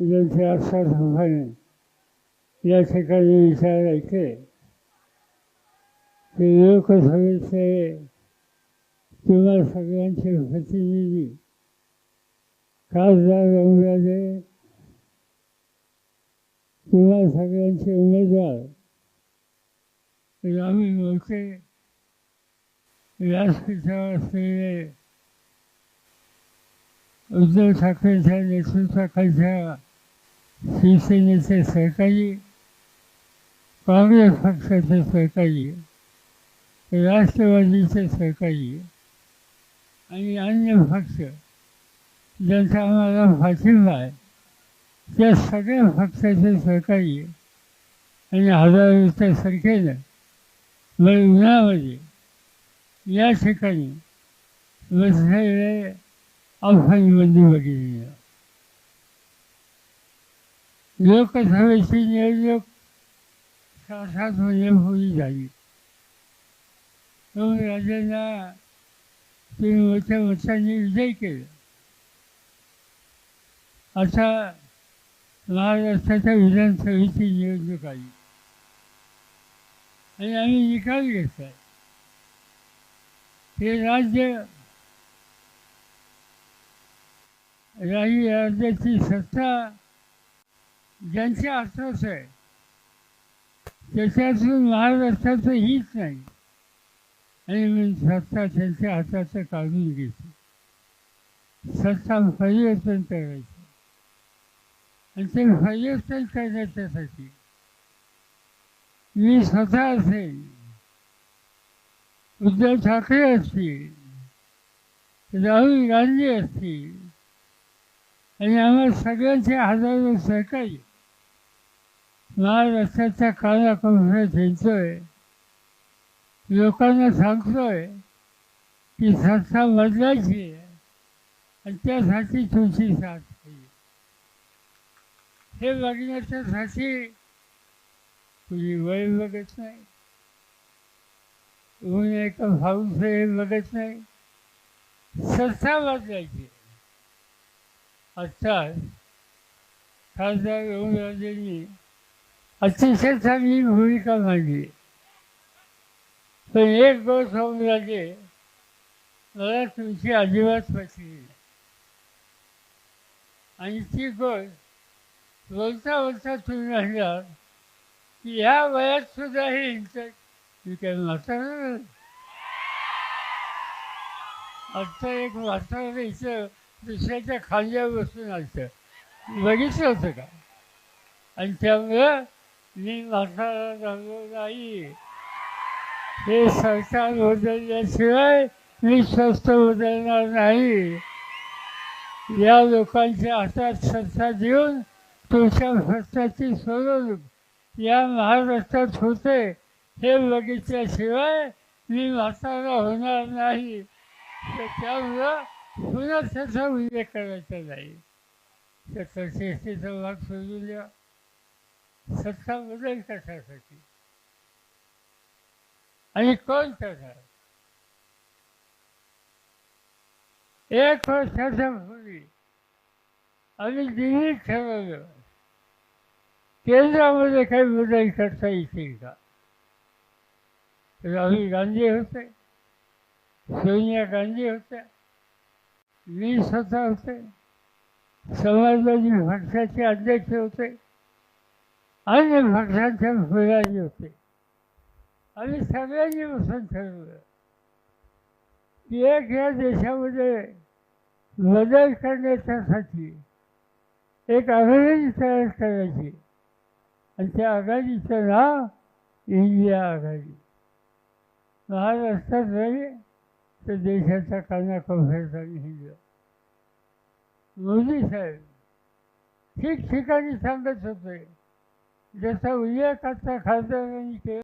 ज्यांचे त्यांच्या आश्वासनाने या ठिकाणी विचार ऐकले ते लोकसभेचे किंवा सगळ्यांचे प्रतिनिधी. खासदार रंगराजे किंवा सगळ्यांचे उमेदवार. आम्ही मोठे व्यासपीठावर असलेले उद्धव ठाकरेंच्या नेतृत्वाखालच्या शिवसेनेचे सहकारी काँग्रेस पक्षाचे सहकारी राष्ट्रवादीचे सहकारी आणि अन्य पक्ष ज्यांचा आम्हाला पाठिंबा आहे त्या सगळ्या पक्षाचे सहकारी आणि हजारोच्या संख्येनं वर उन्हामध्ये या ठिकाणी बसलेले आपण बंदी बघितली लोकसभेची नियोजक सहा सात महिन्यापूर्वी झाली दोन राजांना तुम्ही मोठ्या मतांनी विजय केला. आता महाराष्ट्राच्या विधानसभेची निवडणूक आली. आणि आम्ही निकाल घेतला. हे राज्य राही राज्याची सत्ता ज्यांचे हातात आहे त्याच्यातून महाराष्ट्राचं हीच नाही. आणि मी सत्ता त्यांच्या हाताचं काढून घेते. सत्ता परिवर्तन करायचं आणि ते परिवर्तन करण्याच्यासाठी मी स्वतः असेल उद्धव ठाकरे असतील राहुल गांधी असतील आणि आम्हाला सगळ्यांचे हजारो सहकारी महाराष्ट्राच्या करून येतोय लोकांना सांगतोय की संस्था बदलायची आहे आणि त्यासाठी तुमची साथ पाहिजे हे बघण्याच्यासाठी तुझी वय बघत नाही. ऊन एका पाऊस हे बघत नाही. संस्था बदलायची. अर्थात खासदार ओमराजेंनी अतिशय चांगली भूमिका मांडली. पण एक गोष्ट ओमराजे मला तुमची अजिबात पटली नाही. आणि ती गोष्ट बोलता बोलता तुम्ही म्हणणार की ह्या वयात सुद्धा हे इंटर मी काय म्हातारा आता एक म्हातारा इथं दुसऱ्याच्या खांद्यावर बसून असतं बघितलं होतं का? आणि त्यामुळं मी म्हातारा झालो नाही. हे सरकार बदलल्याशिवाय मी स्वस्त बदलणार नाही. या लोकांच्या हातात सत्ता देऊन तुमच्या भ्रष्टाची सोडवणूक या महाराष्ट्रात होते. हे बघितल्याशिवाय मी म्हातारा होणार नाही. तर त्यामुळं पुन्हा त्याचा उल्लेख करायचा नाही. त्याचा शेतीचा भाग सोडून द्या. सत्ता बदल कशासाठी आणि कोण करणार एक वर्षाच्या पूर्वी आम्ही दिल्लीत ठरवलं केंद्रामध्ये काही बदल करता येतील का? राहुल गांधी होते. सोनिया गांधी होत्या. मी स्वतः होते. समाजवादी पक्षाचे अध्यक्ष होते. आणि पक्षांच्या पुढारी होते आणि सगळ्यांनी बसून ठरवलं एक या देशामध्ये बदल करण्याच्यासाठी एक आघाडी तयार करायची. आणि त्या आघाडीचं नाव इंडिया आघाडी. महाराष्ट्रात नाही तर देशाचा कानाकोपऱ्यात आम्ही हिंडलो. मोदी साहेब ठिकठिकाणी सांगत होते. जसं उल्लेख खासदारांनी केलं